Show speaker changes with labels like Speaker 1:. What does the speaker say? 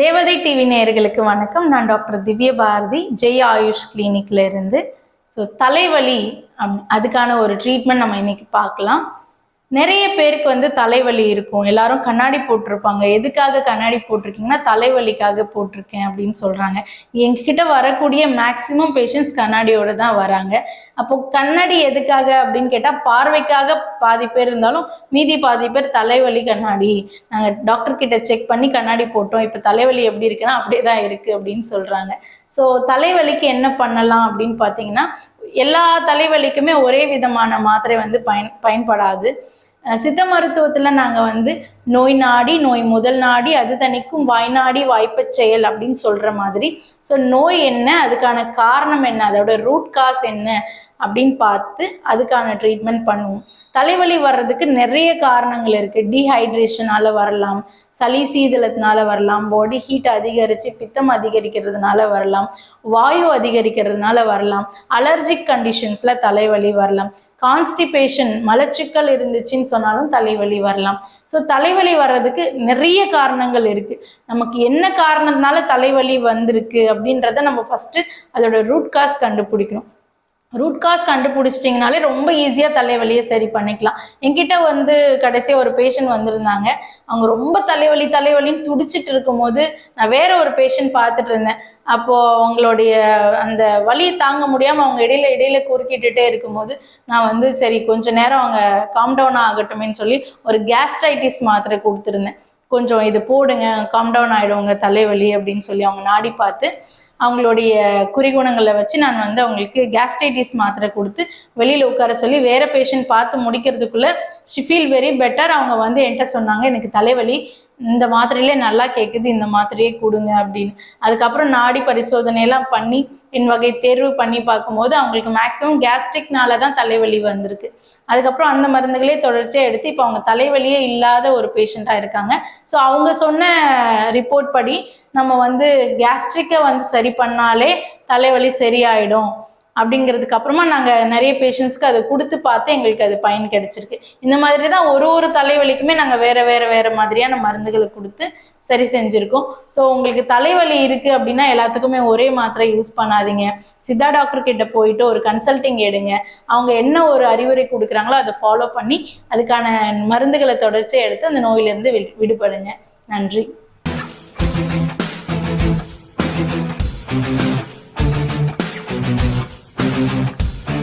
Speaker 1: தேவதை டிவி நேயர்களுக்கு வணக்கம். நான் டாக்டர் திவ்ய பாரதி ஜெய் ஆயுஷ் கிளினிக்ல இருந்து. ஸோ தலைவலி அதுக்கான ஒரு ட்ரீட்மெண்ட் நம்ம இன்னைக்கு பார்க்கலாம். நிறைய பேருக்கு வந்து தலைவலி இருக்கும். எல்லாரும் கண்ணாடி போட்டிருப்பாங்க. எதுக்காக கண்ணாடி போட்டிருக்கீங்கன்னா தலைவலிக்காக போட்டிருக்கேன் அப்படின்னு சொல்றாங்க. எங்ககிட்ட வரக்கூடிய மேக்சிமம் பேஷண்ட்ஸ் கண்ணாடியோட தான் வராங்க. அப்போ கண்ணாடி எதுக்காக அப்படின்னு கேட்டால் பார்வைக்காக பாதி பேர் இருந்தாலும் மீதி பாதி பேர் தலைவலி கண்ணாடி. நாங்கள் டாக்டர் கிட்ட செக் பண்ணி கண்ணாடி போட்டோம். இப்போ தலைவலி எப்படி இருக்குன்னா அப்படியே தான் இருக்கு அப்படின்னு சொல்றாங்க. ஸோ தலைவலிக்கு என்ன பண்ணலாம் அப்படின்னு பார்த்தீங்கன்னா எல்லா தலைவலிக்குமே ஒரே விதமான மாத்திரை வந்து பயன் பயன்படாது. சித்த மருத்துவத்தில் நாங்கள் வந்து நோய் நாடி நோய் முதல் நாடி அது தனிக்கும் வாய் நாடி வாய்ப்பச் செயல் அப்படின்னு சொல்கிற மாதிரி. ஸோ நோய் என்ன அதுக்கான காரணம் என்ன அதோட ரூட் காஸ் என்ன அப்படின்னு பார்த்து அதுக்கான ட்ரீட்மெண்ட் பண்ணுவோம். தலைவலி வர்றதுக்கு நிறைய காரணங்கள் இருக்குது டீஹைட்ரேஷனால் வரலாம். சளி சீதளத்தினால வரலாம். பாடி ஹீட் அதிகரித்து பித்தம் அதிகரிக்கிறதுனால வரலாம். வாயு அதிகரிக்கிறதுனால வரலாம். அலர்ஜிக் கண்டிஷன்ஸில் தலைவலி வரலாம். கான்ஸ்டிபேஷன் மலச்சிக்கல் இருந்துச்சுன்னு சொன்னாலும் தலைவலி வரலாம். ஸோ தலைவலி வர்றதுக்கு நிறைய காரணங்கள் இருக்குது நமக்கு என்ன காரணத்தினால தலைவலி வந்திருக்கு அப்படின்றத நம்ம ஃபஸ்ட்டு அதோட ரூட் காஸ் கண்டுபிடிக்கணும். ரூட் காஸ் கண்டுபிடிச்சிட்டிங்கனாலே ரொம்ப ஈஸியாக தலைவலியை சரி பண்ணிக்கலாம். என்கிட்ட வந்து கடைசியாக ஒரு பேஷண்ட் வந்திருந்தாங்க. அவங்க ரொம்ப தலைவலி தலைவலின்னு துடிச்சிட்டு இருக்கும்போது நான் வேற ஒரு பேஷண்ட் பார்த்துட்டு இருந்தேன். அப்போது அவங்களுடைய அந்த வலியை தாங்க முடியாமல் அவங்க இடையில இடையில குறுக்கிட்டுட்டே இருக்கும்போது நான் வந்து சரி கொஞ்ச நேரம் அவங்க காம் டவுன் ஆகட்டுமேன்னு சொல்லி ஒரு கேஸ்ட்ரைட்டிஸ் மாத்திரை கொடுத்துருந்தேன். கொஞ்சம் இது போடுங்க காம் டவுன் ஆகிடுவாங்க தலைவலி அப்படின்னு சொல்லி அவங்க நாடி பார்த்து அவங்களுடைய குறிகுணங்களை வச்சு நான் வந்து அவங்களுக்கு கேஸ்டைட்டிஸ் மாத்திரை கொடுத்து வெளியில் உட்கார சொல்லி வேற பேஷண்ட் பார்த்து முடிக்கிறதுக்குள்ள ஷி ஃபீல் வெரி பெட்டர் அவங்க வந்து என்கிட்ட சொன்னாங்க எனக்கு தலைவலி. இந்த மாத்திரையிலே நல்லா கேட்குது இந்த மாத்திரையே கொடுங்க அப்படின்னு. அதுக்கப்புறம் நாடி பரிசோதனையெல்லாம் பண்ணி என் வகை தேர்வு பண்ணி பார்க்கும்போது அவங்களுக்கு மேக்ஸிமம் கேஸ்ட்ரிக்னால தான் தலைவலி வந்திருக்கு. அதுக்கப்புறம் அந்த மருந்துகளே தொடர்ச்சியாக எடுத்து இப்போ அவங்க தலைவலியே இல்லாத ஒரு பேஷண்ட்டாக இருக்காங்க. ஸோ அவங்க சொன்ன ரிப்போர்ட் படி நம்ம வந்து கேஸ்ட்ரிக்கை வந்து சரி பண்ணாலே தலைவலி சரியாயிடும். அப்படிங்கிறதுக்கு அப்புறமா நாங்கள் நிறைய பேஷண்ட்ஸ்க்கு அதை கொடுத்து பார்த்து எங்களுக்கு அது பயன் கிடைச்சிருக்கு. இந்த மாதிரி தான் ஒரு ஒரு தலைவலிக்குமே நாங்கள் வேற வேற வேற மாதிரியான மருந்துகளை கொடுத்து சரி செஞ்சுருக்கோம். ஸோ உங்களுக்கு தலைவலி இருக்குது அப்படின்னா எல்லாத்துக்குமே ஒரே மாத்திரை யூஸ் பண்ணாதீங்க. சித்தா டாக்டர் கிட்ட போயிட்டு ஒரு கன்சல்டிங் எடுங்க. அவங்க என்ன ஒரு அறிவுரை கொடுக்குறாங்களோ அதை ஃபாலோ பண்ணி அதுக்கான மருந்துகளை தொடர்ச்சியாக எடுத்து அந்த நோயிலிருந்து வி- விடுபடுங்க. நன்றி.